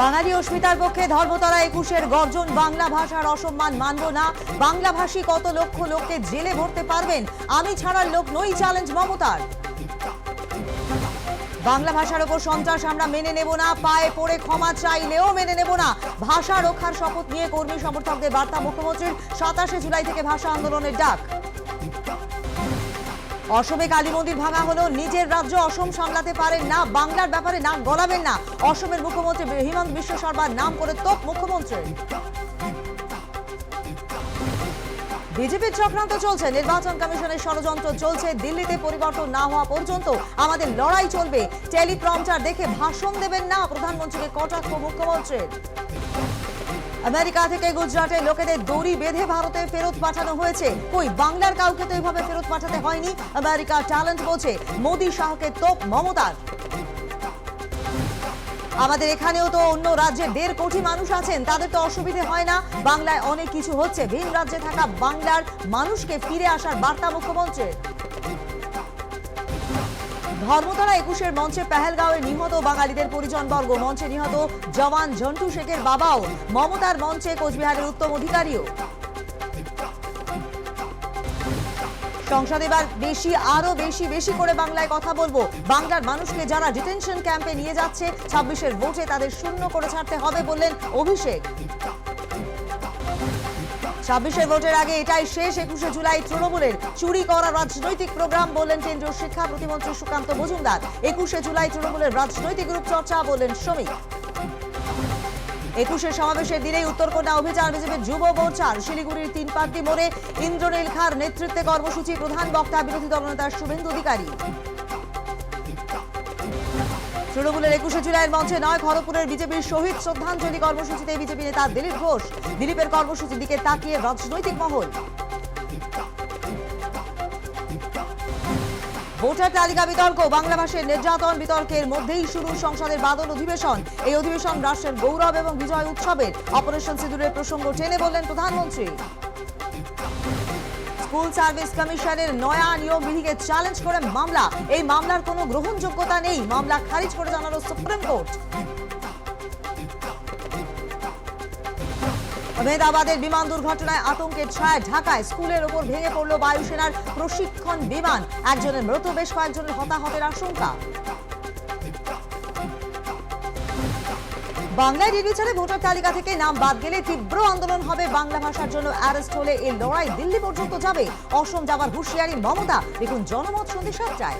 বাঙালি অস্মিতার পক্ষে ধর্মতলা একুশের গর্জন বাংলা ভাষার অসম্মান মানব না। বাংলাভাষী কত লক্ষ লোককে জেলে ভরতে পারবেন? আমি ছাড়ার লোক নই চ্যালেঞ্জ মমতার। বাংলা ভাষার ওপর সন্ত্রাস আমরা মেনে নেব না, পায়ে পড়ে ক্ষমা চাইলেও মেনে নেব না। ভাষা রক্ষার শপথ নিয়ে কর্মী সমর্থকদের বার্তা মুখ্যমন্ত্রীর সাতাশে জুলাই থেকে ভাষা আন্দোলনের ডাক। অসমে কালী মন্দির ভাঙা হলো নিজের রাজ্য অসম সামলাতে পারেন না। বাংলার ব্যাপারে নাক গলাবেন না। অসমের মুখ্যমন্ত্রী হিমন্ত বিশ্ব শর্মার নাম করে তোপ মুখ্যমন্ত্রী বিজেপির চক্রান্ত চলছে। নির্বাচন কমিশনের ষড়যন্ত্র চলছে। দিল্লিতে পরিবর্তন না হওয়া পর্যন্ত আমাদের লড়াই চলবে। টেলিপ্রম্পটার দেখে ভাষণ দেবেন না প্রধানমন্ত্রীকে কটাক্ষ মুখ্যমন্ত্রীর। আমেরিকা থেকে গুজরাটে লোকেদের দড়ি বেঁধে ভারতে ফেরত পাঠানো হয়েছে। কই, বাংলার কাউকে তো এইভাবে ফেরত পাঠাতে হয়নি? আমেরিকা ট্যালেন্ট বলছে মোদী শাহকে তোপ মমতার। আমাদের এখানেও তো অন্য রাজ্যে দেড় কোটি মানুষ আছেন, তাদের তো অসুবিধে হয় না। বাংলায় অনেক কিছু হচ্ছে। ভিন রাজ্যে থাকা বাংলার মানুষকে ফিরে আসার বার্তা মুখ্যমন্ত্রীর। ধর্মতলা একুশের মঞ্চে পেহেলগাঁওয়ে নিহত বাঙালিদের পরিজনবর্গ মঞ্চে নিহত জওয়ান ঝন্টু শেখের বাবাও মমতার মঞ্চে কোচবিহারের উত্তম অধিকারীও। সংসদ এবার বেশি আরও বেশি বেশি করে বাংলায় কথা বলব। বাংলার মানুষকে যারা ডিটেনশন ক্যাম্পে নিয়ে যাচ্ছে, ছাব্বিশের ভোটে তাদের শূন্য করে ছাড়তে হবে বললেন অভিষেক। ছাব্বিশের ভোটের আগে এটাই শেষ, একুশে জুলাই তৃণমূলের চুরি করা রাজনৈতিক প্রোগ্রাম বললেন কেন্দ্রীয় শিক্ষা প্রতিমন্ত্রী সুকান্ত মজুমদার। একুশে জুলাই তৃণমূলের রাজনৈতিক রূপচর্চা বললেন শ্রমিক। একুশে সমাবেশের দিনেই উত্তরকন্যা অভিযান বিজেপির যুব মোর্চার শিলিগুড়ির তিন পার্টি মোড়ে ইন্দ্রনীল খার নেতৃত্বে কর্মসূচি প্রধান বক্তা বিরোধী দলনেতা শুভেন্দু অধিকারী। তৃণমূলের একুশে জুলাইয়ের মঞ্চে নয়, খড়গপুরের বিজেপির শহীদ শ্রদ্ধাঞ্জলি কর্মসূচিতে বিজেপি নেতা দিলীপ ঘোষ, দিলীপের কর্মসূচির দিকে তাকিয়ে রাজনৈতিক মহল। ভোটার তালিকা বিতর্ক বাংলা ভাষায় নির্যাতন বিতর্কের মধ্যেই শুরু সংসদের বাদল অধিবেশন। এই অধিবেশন রাষ্ট্রের গৌরব এবং বিজয় উৎসবের অপারেশন সিঁদুরের প্রসঙ্গ টেনে বললেন প্রধানমন্ত্রী। স্কুল সার্ভিস কমিশনের নয়া নিয়ম বিধিকে চ্যালেঞ্জ করে মামলা। এই মামলার কোনো গ্রহণযোগ্যতা নেই। মামলা খারিজ করে জানালো সুপ্রিম কোর্ট আহমেদাবাদের বিমান দুর্ঘটনায় আতঙ্কের ছায় ঢাকায় স্কুলের ওপর ভেঙে পড়ল বায়ুসেনার প্রশিক্ষণ বিমান। একজনের মৃত, বেশ কয়েকজনের হতাহতের আশঙ্কা। বাংলায় নির্বিচারে ভোটার তালিকা থেকে নাম বাদ গেলে তীব্র আন্দোলন হবে বাংলা ভাষার জন্য অ্যারেস্ট হলে এই লড়াই দিল্লি পর্যন্ত যাবে। অসম যাবার হুঁশিয়ারি মমতা। দেখুন জনমত সন্ধ্যে সাতটায়।